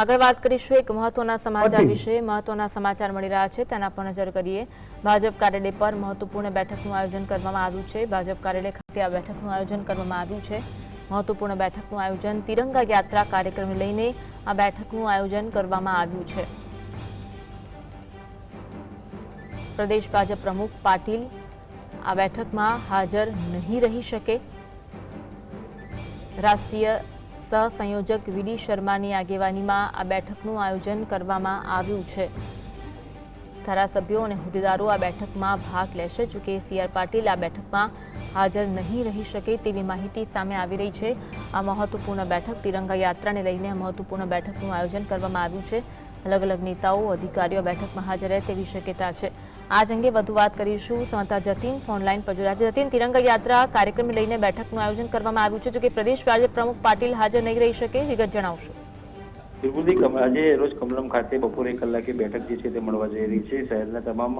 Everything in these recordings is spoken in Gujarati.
આગળ વાત કરીશું એક મહત્વના સમાચાર વિશે. મહત્વના સમાચાર મળી રહ્યા છે તેના પર નજર કરીએ. ભાજપ કાર્યાલય પર મહત્વપૂર્ણ બેઠકનું આયોજન કરવામાં આવ્યું છે. ભાજપ કાર્યાલય ખાતે આ બેઠકનું આયોજન કરવામાં આવ્યું છે. મહત્વપૂર્ણ બેઠકનું આયોજન તિરંગા યાત્રા કાર્યક્રમને લઈને આ બેઠકનું આયોજન કરવામાં આવ્યું છે. પ્રદેશ ભાજપ પ્રમુખ પાટીલ આ બેઠકમાં હાજર નહીં રહી શકે. રાષ્ટ્રીય સહસંયોજક વીડી શર્માની આગેવાનીમાં આ બેઠકનું આયોજન કરવામાં આવ્યું છે. ધારાસભ્યો અને હોદ્દેદારો આ બેઠકમાં ભાગ લેશે, જોકે સી આર પાટીલ આ બેઠકમાં હાજર નહીં રહી શકે તેવી માહિતી સામે આવી રહી છે. આ મહત્વપૂર્ણ બેઠક તિરંગા યાત્રાને લઈને મહત્વપૂર્ણ બેઠકનું આયોજન કરવામાં આવ્યું છે. અલગ અલગ નેતાઓ, અધિકારીઓ બેઠકમાં હાજર રહે તેવી શક્યતા છે. આજ અંગે વધુ વાત કરીશું. સંવાદદાતા જતીન ફોનલાઈન પર જોડાયા છે. જતીન, તિરંગા યાત્રા કાર્યક્રમને લઈને બેઠકનું આયોજન કરવામાં આવ્યું છે, જોકે પ્રદેશ ભાજપ પ્રમુખ પાટીલ હાજર નહીં રહી શકે. વિગત જણાવશો. બિલકુલથી આજે રોજ કમલમ ખાતે બપોરે કલાકે બેઠક જે છે તે મળવા જઈ રહી છે. શહેરના તમામ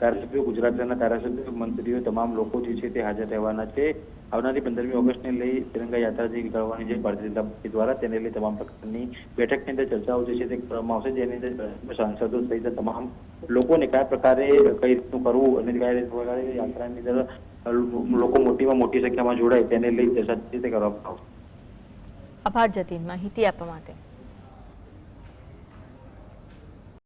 ધારાસભ્યો, ગુજરાતના ધારાસભ્યો, મંત્રીઓ, તમામ લોકો જે છે તે હાજર રહેવાના છે. આવનારી પંદરમી ઓગસ્ટને લઈ તિરંગા યાત્રા જે નીકળવાની છે ભારતીય જનતા પાર્ટી દ્વારા, તેને લઈ તમામ પ્રકારની બેઠકની અંદર ચર્ચાઓ જે છે તે કરવામાં આવશે. જેની અંદર સાંસદો સહિત તમામ લોકોને કયા પ્રકારે કઈ રીતનું કરવું અને કયા રીત પ્રકારે યાત્રાની અંદર લોકો મોટીમાં મોટી સંખ્યામાં જોડાય, તેને લઈ ચર્ચા કરવામાં આવશે. આભાર જતીન, માહિતી આપવા માટે.